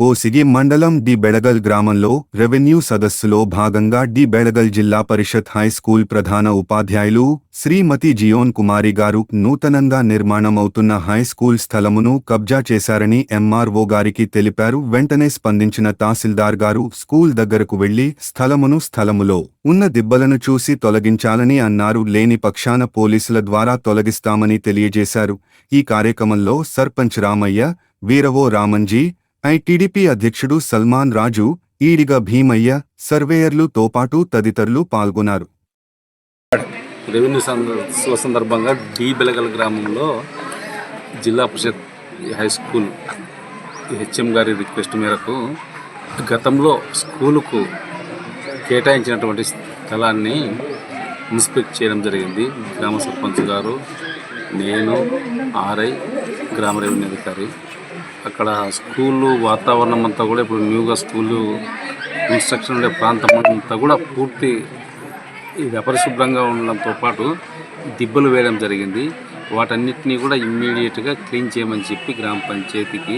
కోసిగి మండలం డి బెడగల్ గ్రామంలో రెవెన్యూ సదస్సులో భాగంగా డి బెడగల్ జిల్లా పరిషత్ హై స్కూల్ ప్రధాన ఉపాధ్యాయులు శ్రీమతి జియోన్ కుమారి గారు నూతనంగా నిర్మాణమవుతున్న హై స్కూల్ స్థలమును కబ్జా చేశారని ఎంఆర్ఓ గారికి తెలిపారు. వెంటనే స్పందించిన తహసీల్దార్ గారు స్కూల్ దగ్గరకు వెళ్ళి స్థలమును స్థలములో ఉన్న దిబ్బలను చూసి తొలగించాలని అన్నారు. లేని పక్షాన పోలీసుల ద్వారా తొలగిస్తామని తెలియజేశారు. ఈ కార్యక్రమంలో సర్పంచ్ రామయ్య వీరవో రామంజీ ఐటీడీపీ అధ్యక్షుడు సల్మాన్ రాజు ఈడిగ భీమయ్య సర్వేయర్లు తోపాటు తదితరులు పాల్గొన్నారు. రెవెన్యూ సందర్భ సందర్భంగా డి బెలగల్ గ్రామంలో జిల్లా పరిషత్ హై స్కూల్ హెచ్ఎం గారి రిక్వెస్ట్ మేరకు గతంలో స్కూలుకు కేటాయించినటువంటి స్థలాన్ని ఇన్స్పెక్ట్ చేయడం జరిగింది. గ్రామ సర్పంచ్ గారు నేను ఆర్ఐ గ్రామ రెవెన్యూ అధికారి. అక్కడ స్కూలు వాతావరణం అంతా కూడా ఇప్పుడు న్యూగా స్కూలు ఇన్స్ట్రక్షన్ ఉండే ప్రాంతం అంతా కూడా పూర్తి ఇది అపరిశుభ్రంగా ఉండడంతో పాటు దిబ్బలు వేయడం జరిగింది. వాటన్నిటినీ కూడా ఇమ్మీడియట్గా క్లీన్ చేయమని చెప్పి గ్రామ పంచాయతీకి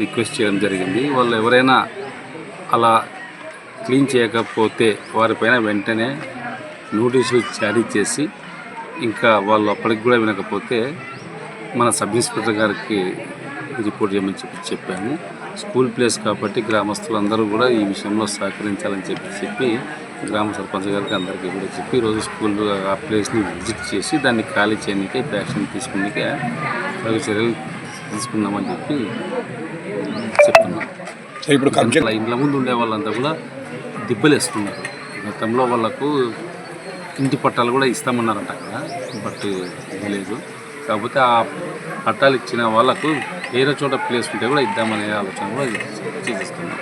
రిక్వెస్ట్ చేయడం జరిగింది. వాళ్ళు ఎవరైనా అలా క్లీన్ చేయకపోతే వారిపైన వెంటనే నోటీసులు జారీ చేసి ఇంకా వాళ్ళు అప్పటికి కూడా వినకపోతే మన సబ్ ఇన్స్పెక్టర్ గారికి రిపోర్ట్ చేయమని చెప్పి చెప్పాము. స్కూల్ ప్లేస్ కాబట్టి గ్రామస్తులందరూ కూడా ఈ విషయంలో సహకరించాలని చెప్పి చెప్పి గ్రామ సర్పంచ్ గారికి అందరికీ కూడా చెప్పి ఈరోజు స్కూల్ ఆ ప్లేస్ని విజిట్ చేసి దాన్ని ఖాళీ చేయడానికే యాక్షన్ తీసుకునే తగు చర్యలు తీసుకున్నామని చెప్పి చెప్తున్నాం. ఇప్పుడు ఇండ్ల ముందు ఉండే వాళ్ళంతా కూడా దిబ్బలు వేస్తున్నారు గతంలో వాళ్ళకు ఇంటి పట్టాలు కూడా ఇస్తామన్నారంట అక్కడ బట్ లేదు. కాకపోతే ఆ పట్టాలు ఇచ్చిన వాళ్ళకు వేరే చోట ప్లేస్ ఉంటే కూడా ఇద్దామనే ఆలోచన కూడా చేస్తున్నాం